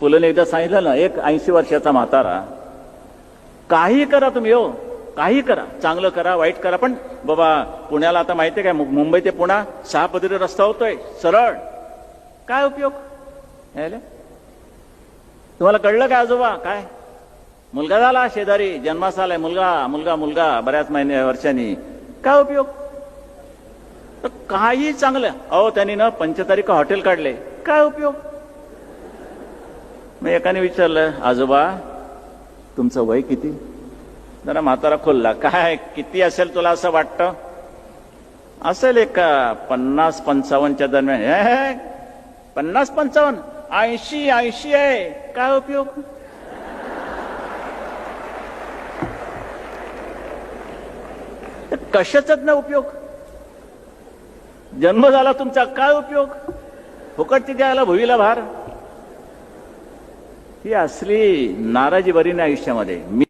पुलंने एकदा सांगितलं ना एक ऐंशी वर्षाचा म्हातारा काही करा तुम्ही हो काही करा चांगलं करा वाईट करा पण बाबा पुण्याला आता माहितीये काय मु- मुंबई ते पुणा सहा पदरी रस्ता होतोय सरळ. काय उपयोग? यायला? तुम्हाला कळलं काय आजोबा? काय? मुलगा झाला शेजारी जन्मास आलाय मुलगा मुलगा मुलगा बऱ्याच महिने वर्षांनी. काय उपयोग? तर काही चांगलं. अहो त्यांनी ना पंचतारिका हॉटेल काढले. काय उपयोग? मग एकाने विचारलं आजोबा तुमचं वय किती? जरा म्हातारा खोलला. काय किती असेल तुला असं वाटतं? असेल एक पन्नास पंचावन्नच्या दरम्यान. हे, पन्नास पंचावन्न ऐंशी ऐंशी आहे. काय उपयोग? कशाचाच ना उपयोग. जन्म झाला तुमचा काय उपयोग? फुकट तिथे आला भुईला भार. ही असली नाराजी बरी नाही आयुष्यामध्ये. मी